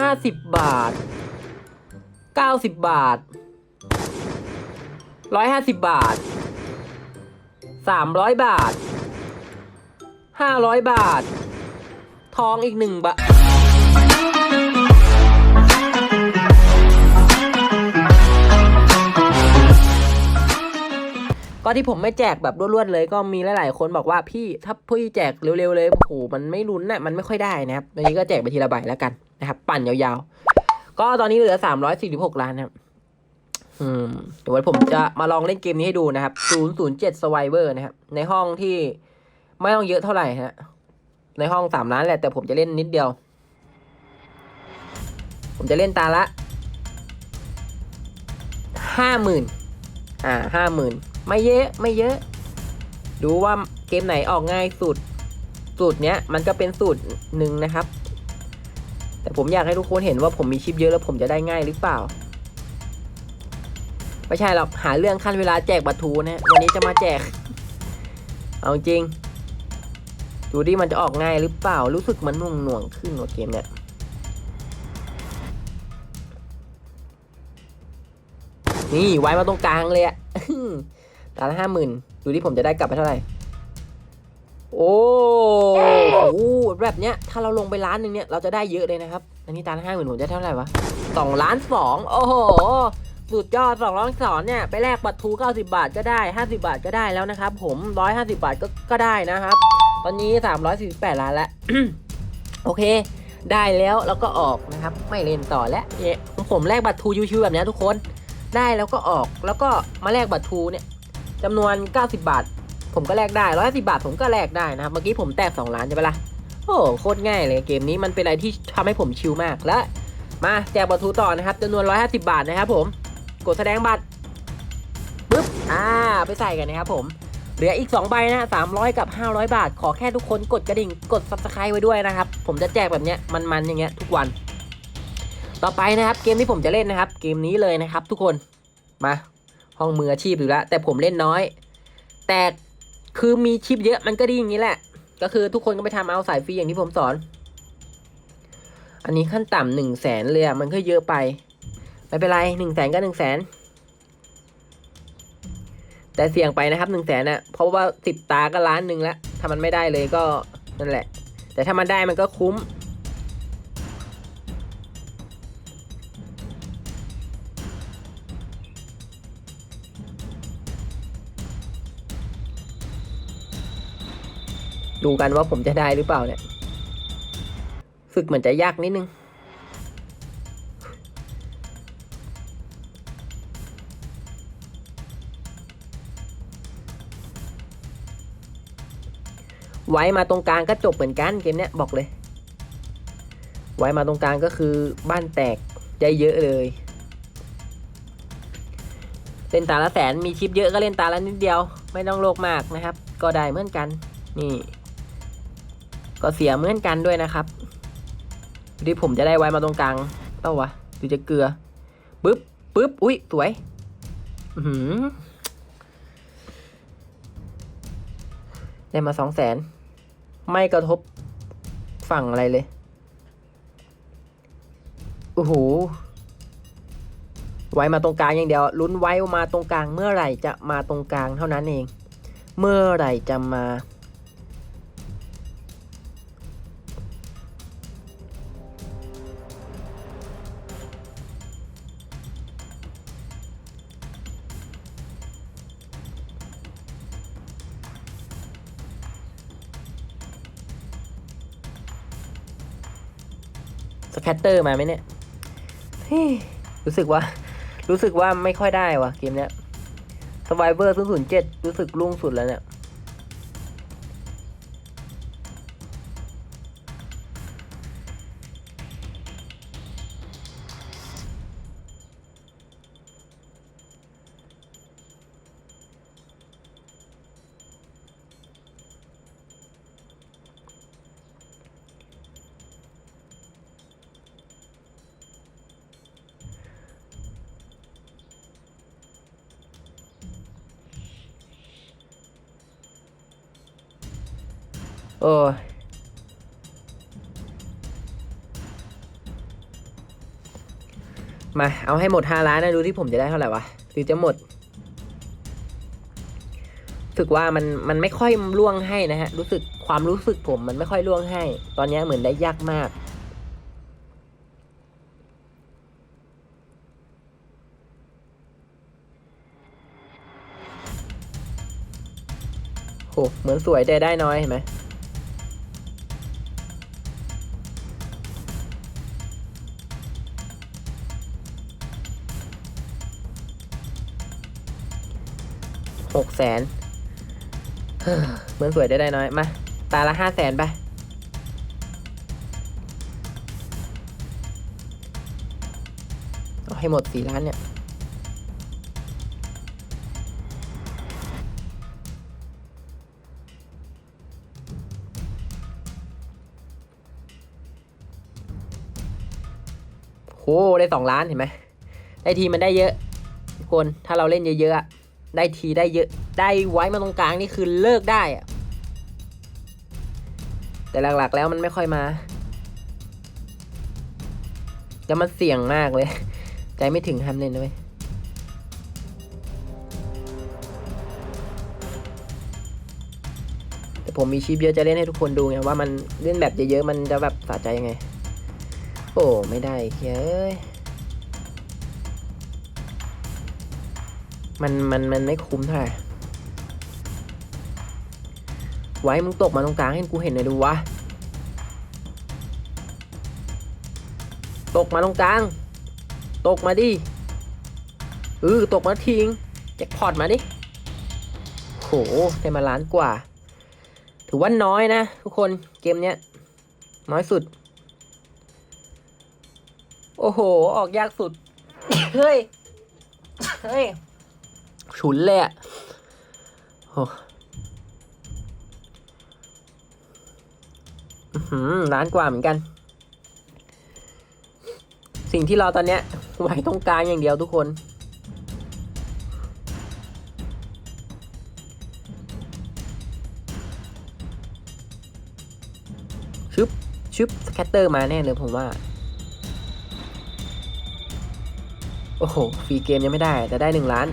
ห้าสิบบาทเก้าสิบบาทร้อยห้าสิบบาทสามร้อยบาทห้าร้อยบาท ทองอีกหนึ่งบาทก็ที่ผมไม่แจกแบบรวดๆเลยก็มีหลายๆคนบอกว่าพี่ถ้าพี่แจกเร็วๆเลยโอ้โหมันไม่ลุ้นน่ะมันไม่ค่อยได้นะครับวันนี้ก็แจกไปทีละใบแล้วกัน นะครับ ปั่นยาวๆ ก็ตอนนี้เหลือ 346 ล้านนะครับอืมเดี๋ยววันผมจะมาลองเล่นเกมนี้ให้ดูนะครับ 007 Survivor นะครับ ในห้องที่ไม่ต้องเยอะเท่าไหร่ฮะ ในห้อง3ล้านแหละ แต่ผมจะเล่นนิดเดียว ผมจะเล่นตาละห้าหมื่นอ่าห้าหมื่นไม่เยอะไม่เยอะ ดูว่าเกมไหนออกง่ายสุด สูตรเนี้ยมันก็เป็นสูตรหนึ่งนะครับ แต่ผมอยากให้ทุกคนเห็นว่าผมมีชิปเยอะแล้วผมจะได้ง่ายหรือเปล่า ไม่ใช่หรอกหาเรื่องขั้นเวลาแจกบัตรทูนะวันนี้จะมาแจก เอาจริง ดูดิมันจะออกง่ายหรือเปล่า รู้สึกมันหน่วงหน่วงขึ้นว่าเกมเนี้ยนี่ไว้มาตรงกลางเลยอะตาละห้าหมื่นดูที่ผมจะได้กลับไปเท่าไหร่ โอ้โหแบบเนี้ยถ้าเราลงไปล้านหนึ่งเนี่ยเราจะได้เยอะเลยนะครับ อันนี้ตาละห้าหมื่นผมจะเท่าไหร่วะสองล้านสองโอ้โหสุดยอดสองล้านสองเนี่ยไปแลกบัตรทูเก้าสิบาทก็ได้ห้าสิบาทก็ได้แล้วนะครับ ผมร้อยห้าสิบาทก็ก็ได้นะครับ ตอนนี้สามร้อยสี่สิบแปดล้านแล้วโอเค ได้แล้วแล้วก็ออกนะครับ ไม่เล่นต่อแล้วเนี่ยผมแลกบัตรทูชิวๆแบบเนี้ยทุกคน ได้แล้วก็ออกแล้วก็มาแลกบัตรทูเนี่ยจำนวน 90 บาท ผมก็แลกได้150บาทผมก็แลกได้นะครับ เมื่อกี้ผมแตก2ล้านใช่ปะล่ะ โอ้โหโคตรง่ายเลยเกมนี้มันเป็นอะไรที่ทำให้ผมชิลมาก และ มาแจกบัตรทูต่อนะครับจำนวน 150 บาทนะครับผม กดแสดงบัตรปึ๊บ อ่า ไปใส่กันนะครับผม เหลืออีก 2 ใบนะ300กับ 500 บาท ขอแค่ทุกคนกดกระดิ่ง กด subscribe ไว้ด้วยนะครับ ผมจะแจกแบบเนี้ย มันๆอย่างเงี้ยทุกวัน ต่อไปนะครับ เกมที่ผมจะเล่นนะครับ เกมนี้เลยนะครับ ทุกคน มา ห้องมืออาชีพอยู่แล้ว แต่ผมเล่นน้อย แต่ คือมีชิปเยอะมันก็ดีอย่างนี้แหละ ก็คือทุกคนก็ไปทำเอาสายฟรีอย่างที่ผมสอน อันนี้ขั้นต่ำหนึ่งแสนเลยอะมันก็เยอะไป ไม่เป็นไรหนึ่งแสนก็หนึ่งแสนแต่เสี่ยงไปนะครับหนึ่งแสนอะเพราะว่าสิบตาก็ล้านหนึ่งละถ้ามันไม่ได้เลยก็นั่นแหละ แต่ถ้ามันได้มันก็คุ้ม ดูกันว่าผมจะได้หรือเปล่าเนี่ยฝึกเหมือนจะยากนิดนึง ไว้มาตรงกลางก็จบเหมือนกันเกมเนี้ยบอกเลย ไว้มาตรงกลางก็คือบ้านแตกได้เยอะเลยเล่นตาละแสนมีชิปเยอะก็เล่นตาละนิดเดียว ไม่ต้องโลกมากนะครับ ก็ได้เหมือนกันนี่ ก็เสียเหมือนกันด้วยนะครับที่ผมจะได้ไว้มาตรงกลางเอ้าวะดูจะเกลือปึ๊บปึ๊บอุ้ยสวยอือหือได้มาสองแสนไม่กระทบฝั่งอะไรเลยโอ้โหไว้มาตรงกลางอย่างเดียวลุ้นไว้มาตรงกลางเมื่อไหร่จะมาตรงกลางเท่านั้นเอง เมื่อไหร่จะมา แคตเตอร์มาไหมเนี่ยเฮ้ยรู้สึกว่า รู้สึกว่าไม่ค่อยได้ว่ะเกมเนี้ย Survivor 007รู้สึกรุ่งสุดแล้วเนี่ย โอ้มา เอาให้หมดห้าล้านนะดูที่ผมจะได้เท่าไหร่วะหรือจะหมดรู้สึกว่ามันมันไม่ค่อยล่วงให้นะฮะ รู้สึกความรู้สึกผมมันไม่ค่อยล่วงให้ ตอนนี้เหมือนได้ยากมาก โห เหมือนสวยแต่ได้น้อยเห็นไหม แสนเหมือนสวยได้ได้น้อย มา ตาละห้าแสนไป เอาให้หมดสี่ล้านเนี่ย โห ได้สองล้านเห็นไหม ได้ทีมันได้เยอะทุกคน ถ้าเราเล่นเยอะๆอะ ได้ทีได้เยอะได้ไว้มาตรงกลางนี่คือเลิกได้อะแต่หลักๆแล้วมันไม่ค่อยมาแล้วมันเสี่ยงมากเลย ใจไม่ถึงทำเลยนะเว้ยแต่ผมมีชิปเยอะจะเล่นให้ทุกคนดูไงว่ามันเล่นแบบเยอะๆมันจะแบบสะใจยังไง โอ้ไม่ได้เฮ้ย มันมันมันไม่คุ้มเท่าไหร่ไว้มึงตกมาตรงกลางให้กูเห็นหน่อยดูวะ ตกมาตรงกลาง ตกมาดิเออตกมาทิ้งแจ็คพอตมาดิโหได้มาล้านกว่า ถือว่าน้อยนะทุกคนเกมเนี้ย น้อยสุด โอ้โห ออกยากสุด เฮ้ย เฮ้ย ฉุนเลยอะโอ้อื้อหือล้านกว่าเหมือนกัน สิ่งที่เราตอนเนี้ยไว้ตรงกลางอย่างเดียวทุกคน ชึบ ชึบ สแคตเตอร์มาแน่เลยผมว่า โอ้โห ฟรีเกมยังไม่ได้ แต่ได้หนึ่งล้าน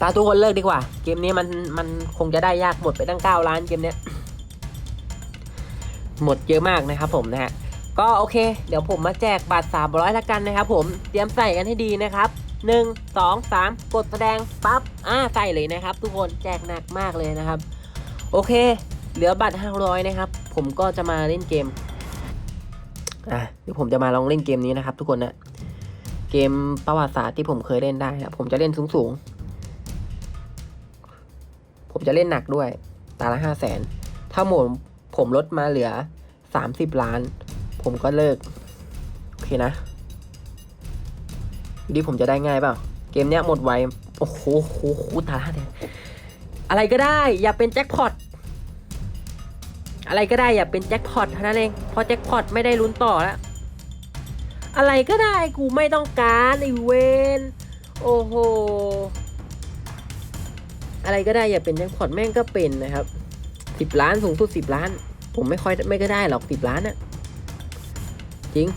ตาทุกคนเลิกดีกว่า เกมนี้มันมันคงจะได้ยากหมดไปตั้งเก้าล้านเกมเนี้ย หมดเยอะมากนะครับผมนะฮะ ก็โอเค เดี๋ยวผมมาแจกบัตร300ละกันนะครับผม เตรียมใส่กันให้ดีนะครับ1 2 3กดแสดงปั๊บอ่าใส่เลยนะครับ ทุกคนแจกหนักมากเลยนะครับ โอเค เหลือบัตร500นะครับ ผมก็จะมาเล่นเกมอะเดี๋ยวผมจะมาลองเล่นเกมนี้นะครับ ทุกคนนะเกมประวัติศาสตร์ที่ผมเคยเล่นได้นะผมจะเล่นสูงๆ ผมจะเล่นหนักด้วย ตาละห้าแสนถ้าหมดผมลดมาเหลือสามสิบล้าน ผมก็เลิก โอเคนะดูดิผมจะได้ง่ายเปล่า เกมเนี้ยหมดไว โอ้โหโหโหตาละห้าแสนอะไรก็ได้ อย่าเป็นแจ็คพอตอะไรก็ได้อย่าเป็นแจ็คพอตเท่านั้นเองเพราะแจ็คพอตไม่ได้ลุ้นต่อแล้วอะไรก็ได้กูไม่ต้องการไอเวนโอ้โห อะไรก็ได้อย่าเป็นแจ็คพอตแม่งก็เป็นนะครับสิบล้านสูงสุดสิบล้าน ผมไม่ค่อยไม่ก็ได้หรอกสิบล้านอะจริง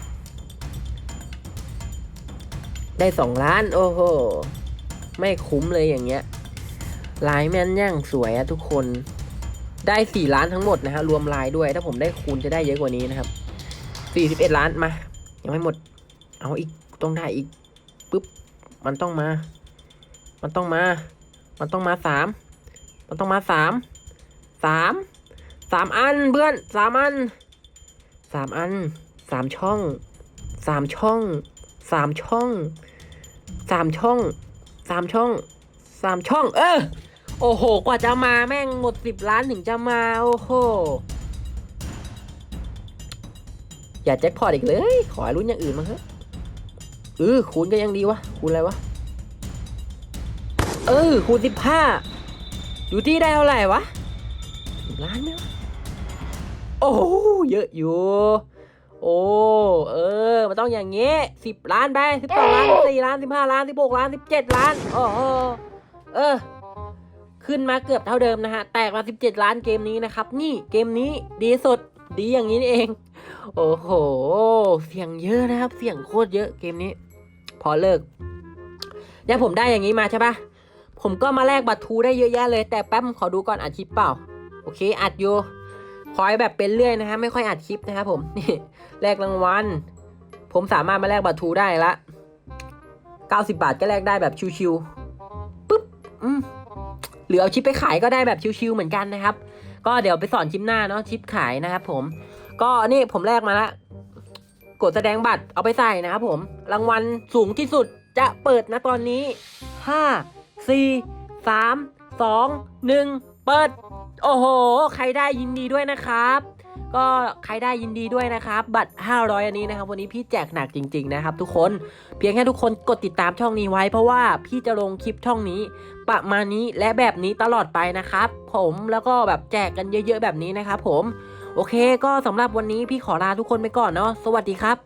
ได้สองล้าน โอ้โห ไม่คุ้มเลยอย่างเงี้ยลายแม่นย่างสวยอะทุกคนได้สี่ล้านทั้งหมดนะฮะรวมลายด้วย ถ้าผมได้คูณจะได้เยอะกว่านี้นะครับสี่สิบเอ็ดล้านมา ยังไม่หมด เอาอีกต้องได้อีกปุ๊บมันต้องมา มันต้องมา มันต้องมาสามมันต้องมาสามสามสามอันเพื่อนสามอันสามอันสามช่องสามช่องสามช่องสามช่องสามช่องสามช่อง เออ โอ้โห กว่าจะมาแม่งหมดสิบล้านถึงจะมา โอ้โห อย่าแจ็คพอตอีกเลย ขอให้รุ่นอย่างอื่นมาเถอะเออคูณก็ยังดีวะคูณอะไรวะ เออคูณสิบห้าอยู่ที่ได้เท่าไหร่วะสิบล้านไหมวะโอ้โหเยอะอยู่ โอ้เออ มันต้องอย่างงี้สิบล้านไปสิบสองล้านสิบสี่ล้านสิบห้าล้านสิบหกล้านสิบเจ็ดล้านโอ้โหเออ ขึ้นมาเกือบเท่าเดิมนะฮะ แตกมาสิบเจ็ดล้านเกมนี้นะครับ นี่เกมนี้ดีสุดดีอย่างนี้นี่เอง โอ้โห เสียงเยอะนะครับ เสียงโคตรเยอะเกมนี้ พอเลิกเนี่ยผมได้อย่างนี้มาใช่ปะ ผมก็มาแลกบัตรทูได้เยอะแยะเลย แต่แป๊บขอดูก่อนอัดคลิปเปล่า โอเค อัดอยู่คอยแบบเป็นเรื่อยนะฮะ ไม่ค่อยอัดคลิปนะครับผมนี่แลกรางวัล ผมสามารถมาแลกบัตรทูได้ละ90 บาทก็แลกได้แบบชิวๆปึ๊บอืมหรือเอาชิปไปขายก็ได้แบบชิวๆเหมือนกันนะครับ ก็เดี๋ยวไปสอนชิปหน้าเนาะชิปขายนะครับผม ก็นี่ผมแลกมาละกดแสดงบัตรเอาไปใส่นะครับผม รางวัลสูงที่สุดจะเปิดนะตอนนี้ 5 4 3 2 1 เปิด โอ้โห ใครได้ยินดีด้วยนะครับ ก็ใครได้ยินดีด้วยนะครับ บัตร 500 อันนี้นะครับ วันนี้พี่แจกหนักจริง ๆ นะครับ ทุกคน เพียงแค่ทุกคนกดติดตามช่องนี้ไว้ เพราะว่าพี่จะลงคลิปช่องนี้ ประมาณนี้และแบบนี้ตลอดไปนะครับ ผมแล้วก็แบบแจกกันเยอะ ๆ แบบนี้นะครับผม โอเค ก็สำหรับวันนี้พี่ขอลาทุกคนไปก่อนเนาะ สวัสดีครับ